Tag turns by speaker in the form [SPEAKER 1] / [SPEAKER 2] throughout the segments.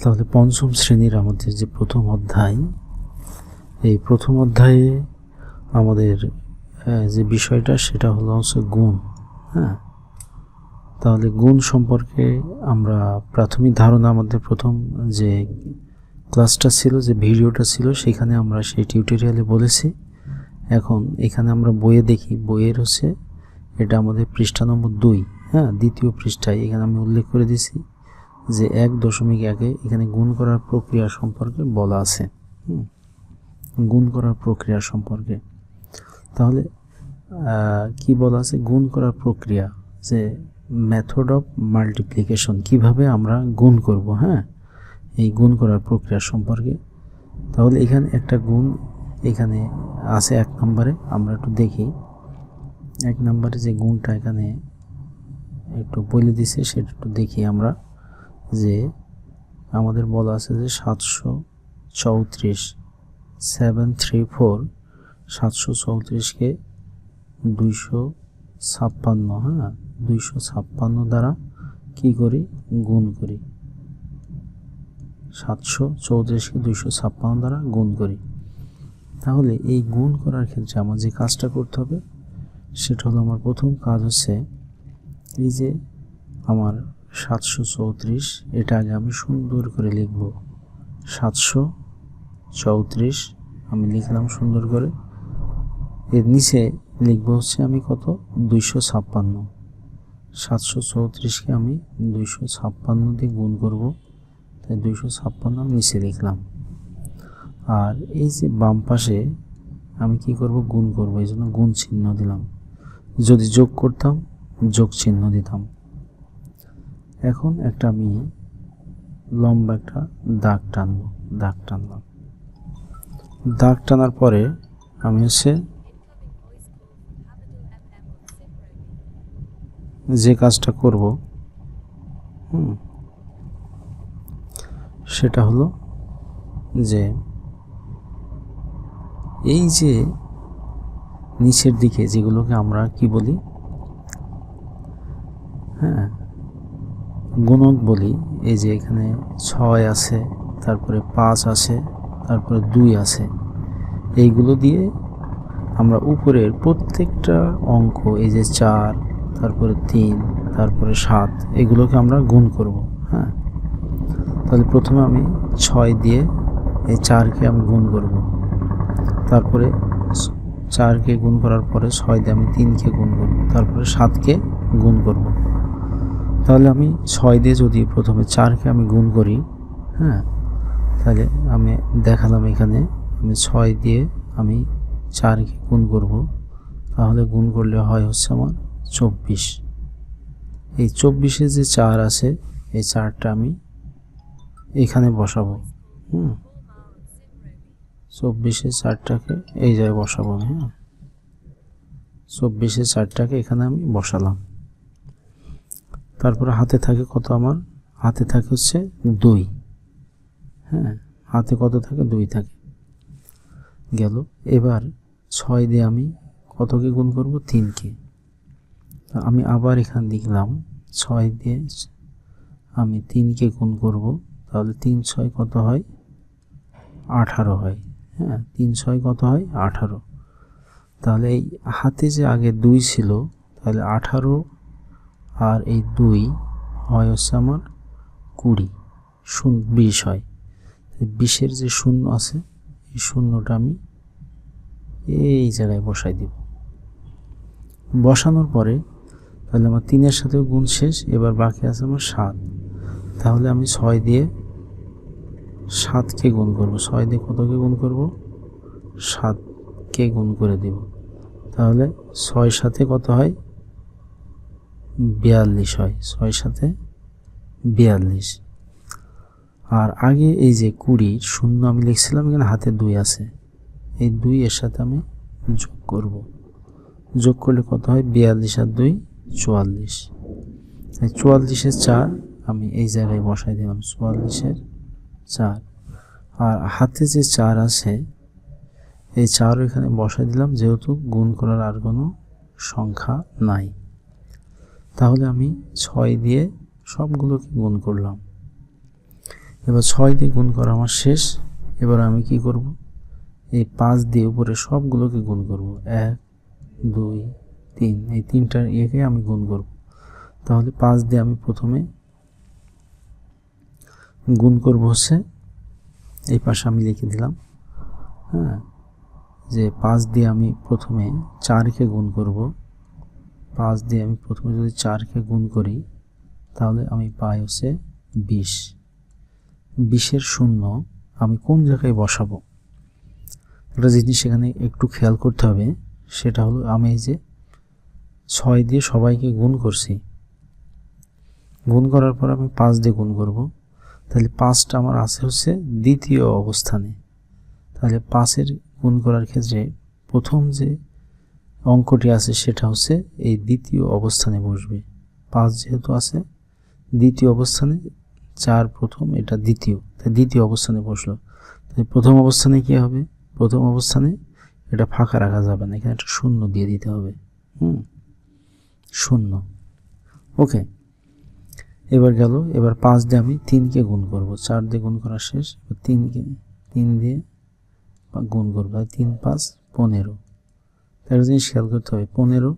[SPEAKER 1] তাহলে পঞ্চম শ্রেণির আমাদের যে প্রথম অধ্যায়, এই প্রথম অধ্যায়ে আমাদের যে বিষয়টা সেটা হলো হচ্ছে গুণ হ্যাঁ? তাহলে গুণ সম্পর্কে আমরা প্রাথমিক ধারণা আমাদের প্রথম যে ক্লাসটা ছিল, যে ভিডিওটা ছিল, সেখানে আমরা সেই টিউটোরিয়ালে বলেছি। এখন এখানে আমরা বইয়ে দেখি, বইয়ের হচ্ছে এটা আমাদের পৃষ্ঠা নম্বর দুই হ্যাঁ? দ্বিতীয় পৃষ্ঠায় এখানে আমি উল্লেখ করে দিছি যে এক দশমিক একে এখানে গুণ করার প্রক্রিয়া সম্পর্কে বলা আছে। গুণ করার প্রক্রিয়া সম্পর্কে। তাহলে কি বলা আছে? গুণ করার প্রক্রিয়া, যে মেথড অফ মাল্টিপ্লিকেশন কীভাবে আমরা গুণ করব হ্যাঁ? এই গুণ করার প্রক্রিয়া সম্পর্কে। তাহলে এখানে একটা গুণ এখানে আছে এক নম্বরে, আমরা একটু দেখি। এক নম্বরে যে গুণটা এখানে একটু বলে দিছে, সেটা একটু দেখি আমরা। যে আমাদের বলা আছে যে সাতশো চৌত্রিশ সেভেন থ্রি ফোর সাতশো চৌত্রিশকে দুইশো ছাপ্পান্ন হ্যাঁ? দুইশো ছাপ্পান্ন দ্বারা কি করি? গুণ করি। সাতশো চৌত্রিশকে দুইশো ছাপ্পান্ন দ্বারা গুণ করি। তাহলে এই গুণ করার ক্ষেত্রে আমার যে কাজটা করতে হবে, সেটা হলো আমার প্রথম কাজ হচ্ছে এই যে আমার সাতশো চৌত্রিশ, এটা আগে আমি সুন্দর করে লিখব। সাতশো চৌত্রিশ, আমি লিখলাম সুন্দর করে। এর নিচে লিখব হচ্ছে আমি কত? দুইশো ছাপ্পান্ন। সাতশো চৌত্রিশকে আমি দুইশো ছাপ্পান্ন দিয়ে গুণ করব। তাই দুইশো ছাপ্পান্ন আমি নিচে লিখলাম। আর এই যে বাম পাশে আমি কি করব? গুণ করব। এই জন্য গুণ চিহ্ন দিলাম। যদি যোগ করতাম, যোগ চিহ্ন দিতাম। এখন একটা আমি লম্বা একটা দাগ টানবো, দাগ টানলাম। দাগ টানার পরে আমি হচ্ছে যে কাজটা করব, হুম, সেটা হলো যে এই যে নিচের দিকে যেগুলোকে আমরা কি বলি হ্যাঁ গুণক বলি, এই যে এখানে ছয় আছে, তারপরে পাঁচ আছে, তারপরে দুই আছে, এইগুলো দিয়ে আমরা উপরের প্রত্যেকটা অঙ্ক, এই যে চার, তারপরে তিন, তারপরে সাত, এগুলোকে আমরা গুণ করব হ্যাঁ? তাহলে প্রথমে আমি ছয় দিয়ে এই চারকে আমি গুণ করব, তারপরে চারকে গুণ করার পরে ছয় দিয়ে আমি তিনকে গুণ করব, তারপরে সাতকে গুণ করব। তাহলে আমি ছয় দিয়ে যদি প্রথমে চারকে আমি গুণ করি হ্যাঁ তাহলে আমি দেখালাম এখানে, আমি ছয় দিয়ে আমি চারকে গুণ করব, তাহলে গুণ করলে হয় হচ্ছে আমার চব্বিশ। এই চব্বিশে যে চার আছে, এই চারটা আমি এখানে বসাবো, হুম, চব্বিশে চারটাকে এই জায়গায় বসাবো হ্যাঁ চব্বিশে চারটাকে এখানে আমি বসালাম। তারপরে হাতে থাকে কত আমার? হাতে থাকে হচ্ছে দুই। হ্যাঁ হাতে কত থাকে? দুই থাকে। গেল। এবার ছয় দিয়ে আমি কতকে গুণ করব? তিনকে। আমি আবার এখানে লিখলাম, ছয় দিয়ে আমি তিনকে গুণ করব, তাহলে তিন ছয় কত হয়? আঠারো হয়। হ্যাঁ তিন ছয় কত হয়? আঠারো। তাহলে এই হাতে যে আগে দুই ছিল, তাহলে আঠারো আর এই দুই হয় হচ্ছে আমার কুড়ি, শূন্য, বিশ হয়। বিশের যে শূন্য আছে, এই শূন্যটা আমি এই জায়গায় বসাই দিব। বসানোর পরে তাহলে আমার তিনের সাথেও গুণ শেষ, এবার বাকি আছে আমার সাত। তাহলে আমি ছয় দিয়ে সাতকে গুণ করব। ছয় দিয়ে কতকে গুণ করব? সাতকে গুণ করে দিব। তাহলে ছয় সাথে কত হয়? বিয়াল্লিশ হয়, ছয় সাথে বিয়াল্লিশ। আর আগে এই যে কুড়ি, শূন্য আমি লিখছিলাম, এখানে হাতে দুই আছে। এই দুই এর সাথে আমি যোগ করব। যোগ করলে কত হয়? বিয়াল্লিশ আর দুই, চুয়াল্লিশ। এই চুয়াল্লিশের চার আমি এই জায়গায় বসাই দিলাম, চুয়াল্লিশের চার। আর হাতে যে চার আছে, এই চারও এখানে বসাই দিলাম, যেহেতু গুণ করার আর কোনো সংখ্যা নাই। তাহলে আমি ছয় দিয়ে সবগুলোকে গুণ করলাম। এবার ছয় দিয়ে গুণ করা আমার শেষ। এবার আমি কি করব? এই পাঁচ দিয়ে উপরে সবগুলোকে গুণ করব। এক, দুই, তিন। এই তিনটার ইয়েকে আমি গুণ করব। তাহলে পাঁচ দিয়ে আমি প্রথমে গুণ করব হচ্ছে, এই পাশে আমি লিখে দিলাম হ্যাঁ যে পাঁচ দিয়ে আমি প্রথমে চারকে গুণ করব। পাঁচ দিয়ে আমি প্রথমে যদি চারকে গুণ করি, তাহলে আমি পাই হচ্ছে বিশ। বিশের শূন্য, আমি কোন জায়গায় বসাবো? একটা জিনিস সেখানে একটু খেয়াল করতে হবে, সেটা হলো আমি যে ছয় দিয়ে সবাইকে গুণ করছি। গুণ করার পর আমি পাঁচ দিয়ে গুণ করব। তাহলে পাঁচটা আমার আছে হচ্ছে দ্বিতীয় অবস্থানে। তাহলে পাঁচের গুণ করার ক্ষেত্রে প্রথম যে অঙ্কটি আছে, সেটা হচ্ছে এই দ্বিতীয় অবস্থানে বসবে। পাঁচ যেহেতু আছে, দ্বিতীয় অবস্থানে চার প্রথম, এটা দ্বিতীয়। তাই দ্বিতীয় অবস্থানে বসল। তাই প্রথম অবস্থানে কি হবে? প্রথম অবস্থানে এটা ফাঁকা রাখা যাবে না, এখানে একটা শূন্য দিয়ে দিতে হবে। হুম, শূন্য। ওকে, এবার গেল, এবার পাঁচ দিয়ে আমি তিনকে গুণ করব। চার দিয়ে গুণ করা শেষ তিনকে, তিন দিয়ে গুণ করব তিন পাঁচ পনেরো। একটা জিনিস খেয়াল করতে হবে পনেরো,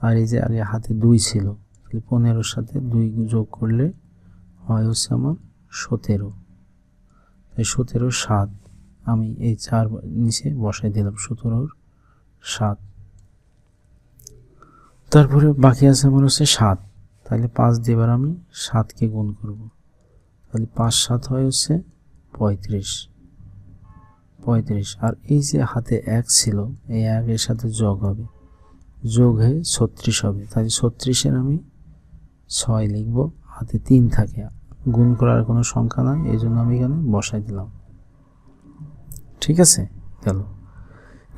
[SPEAKER 1] আর এই যে আগে হাতে দুই ছিল। তাহলে পনেরোর সাথে দুই যোগ করলে হয় হচ্ছে আমার সতেরো। তাই সতেরো সাত। আমি এই চার নিচে বসাই দিলাম, সতেরোর সাত। তারপরে বাকি আছে আমার হচ্ছে সাত। তাহলে পাঁচ দেবার আমি সাতকে গুণ করব। তাহলে পাঁচ সাত হয় হচ্ছে পঁয়ত্রিশ। পঁয়ত্রিশ। আর এই যে হাতে এক ছিল, এই একের সাথে যোগ হবে। যোগ হয়ে ছত্রিশ হবে। তাহলে ছত্রিশের আমি ছয় লিখব। হাতে তিন থাকে। গুণ করার কোনো সংখ্যা নাই এই জন্য আমি এখানে বসাই দিলাম। ঠিক আছে? গেল।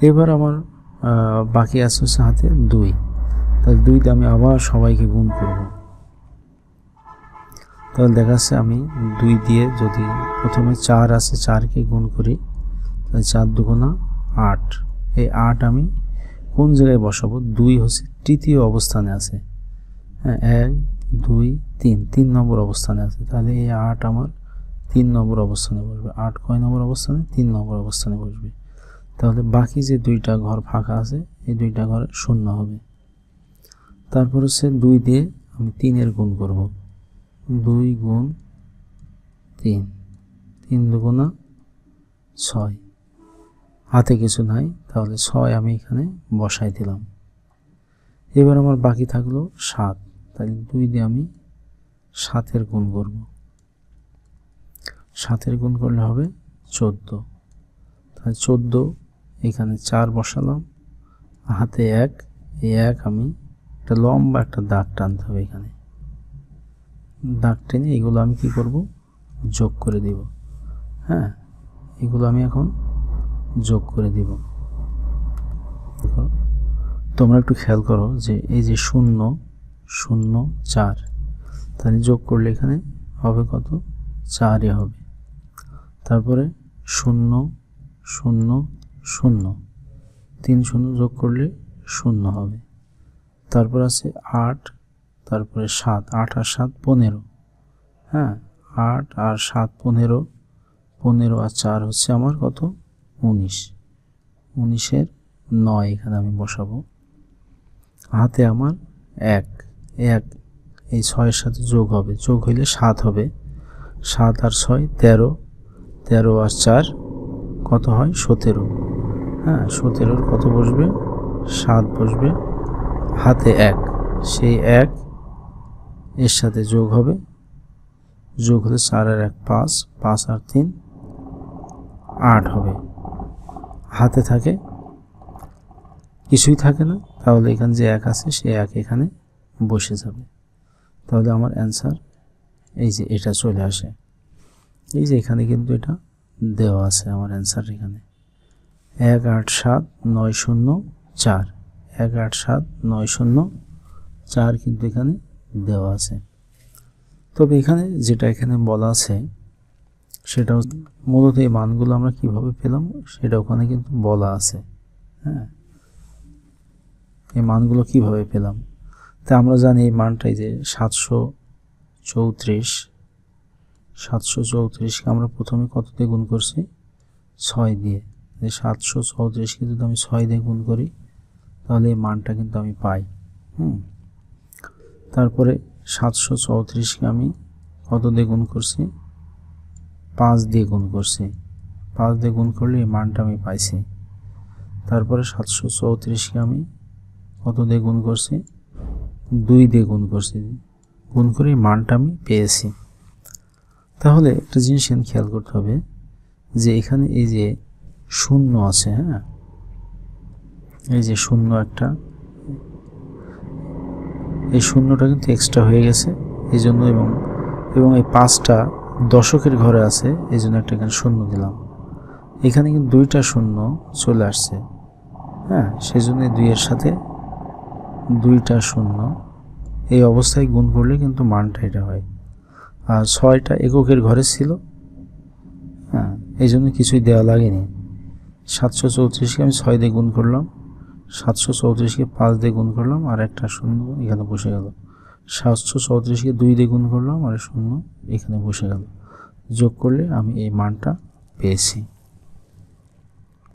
[SPEAKER 1] এবার আমার বাকি আছে হচ্ছে হাতে দুই। তাহলে দুইতে আমি আবার সবাইকে গুণ করব। তাহলে দেখা যাচ্ছে আমি দুই দিয়ে যদি প্রথমে চার আছে চারকে গুণ করি তাহলে চার দুগুণা আট। এই আট আমি কোন জায়গায় বসাবো? দুই হচ্ছে তৃতীয় অবস্থানে আছে। হ্যাঁ এক, দুই, তিন তিন নম্বর অবস্থানে আছে। তাহলে এই আট আমার তিন নম্বর অবস্থানে বসবে। আট কয় নম্বর অবস্থানে? তিন নম্বর অবস্থানে বসবে। তাহলে বাকি যে দুইটা ঘর ফাঁকা আছে, এই দুইটা ঘর শূন্য হবে। তারপর হচ্ছে দুই দিয়ে আমি তিনের গুণ করব। দুই গুণ তিন। তিন দুগুণা ছয়। হাতে কিছু নাই, তাহলে ছয় আমি এখানে বসাই দিলাম। এবার আমার বাকি থাকল সাত, তাহলে দুই দিয়ে আমি সাতের গুণ করব। সাতের গুণ করলে হবে চোদ্দ। তাহলে চোদ্দ, এখানে চার বসালাম, হাতে এক, এই এক আমি একটা লম্বা একটা দাগ টানতে হবে এখানে। দাগ টেনে এগুলো আমি কি করব? যোগ করে দিব। হ্যাঁ এগুলো আমি এখন যোগ করে দিব। তোমরা একটু খেয়াল করো যে এই যে শূন্য শূন্য, চার, তাহলে যোগ করলে এখানে হবে কত? চারই হবে। তারপরে শূন্য শূন্য শূন্য, তিন শূন্য যোগ করলে শূন্য হবে। তারপর আছে আট, তারপরে সাত, আট আর সাত পনেরো। হ্যাঁ আট আর সাত পনেরো পনেরো আর চার হচ্ছে আমার কত? উনিশ। উনিশের নয় এখানে আমি বসাবো। হাতে আমার এক। এক, এই ছয়ের সাথে যোগ হবে। যোগ হইলে সাত হবে। সাত আর ছয়, তেরো। তেরো আর চার, কত হয়? সতেরো। হ্যাঁ সতেরোর কত বসবে? সাত বসবে। হাতে এক। সেই এক এর সাথে যোগ হবে। যোগ হলে চার আর এক পাঁচ পাঁচ আর তিন, আট হবে। হাতে থাকে, কিছুই থাকে না, তাহলে এখানে যে এক আছে সে এক এখানে বসে যাবে। তাহলে আমার অ্যান্সার এই যে এটা চলে আসে। এই যে এখানে কিন্তু এটা দেওয়া আছে আমার অ্যান্সার এখানে। এক আট সাত নয় শূন্য চার। এক আট সাত নয় শূন্য চার কিন্তু এখানে দেওয়া আছে। তবে এখানে যেটা এখানে বলা আছে সেটা মূলত এই মানগুলো আমরা কীভাবে পেলাম সেটা ওখানে কিন্তু বলা আছে। হ্যাঁ? এই মানগুলো কীভাবে পেলাম? তা আমরা জানি এই মানটাই যে সাতশো চৌত্রিশ, সাতশো চৌত্রিশকে আমরা প্রথমে কত দিয়ে গুণ করছি? ছয় দিয়ে। সাতশো চৌত্রিশকে যদি আমি ছয় দিয়ে গুণ করি, তাহলে এই মানটা কিন্তু আমি পাই। হুম? তারপরে সাতশো চৌত্রিশকে আমি কত দিয়ে গুণ করছি? পাঁচ দিয়ে গুণ করছি। পাঁচ দিয়ে গুণ করলে এই মানটা আমি পাইছি। তারপরে সাতশো চৌত্রিশকে আমি কত দিয়ে গুণ করছি? দুই দিয়ে গুণ করছি। গুণ করে এই মানটা আমি পেয়েছি। তাহলে একটা জিনিস এখানে খেয়াল করতে হবে যে এখানে এই যে শূন্য আছে হ্যাঁ? এই যে শূন্য একটা, এই শূন্যটা কিন্তু এক্সট্রা হয়ে গেছে। এই জন্য এবং এবং এই পাঁচটা দশকের ঘরে আছে এই জন্য একটা এখানে শূন্য দিলাম। এখানে কিন্তু দুইটা শূন্য চলে আসছে। হ্যাঁ সেই জন্য দুইয়ের সাথে দুইটা শূন্য। এই অবস্থায় গুণ করলে কিন্তু মানটা এটা হয়। আর ছয়টা এককের ঘরে ছিল। হ্যাঁ এই জন্য কিছুই দেওয়া লাগেনি। সাতশো চৌত্রিশকে আমি ছয় দিয়ে গুণ করলাম। সাতশো চৌত্রিশকে পাঁচ দিয়ে গুণ করলাম, আর একটা শূন্য এখানে বসে গেল। সাতশো চৌত্রিশকে দুই দিয়ে করলাম, আর শূন্য এখানে বসে গেল। যোগ করলে আমি এই মানটা পেয়েছি।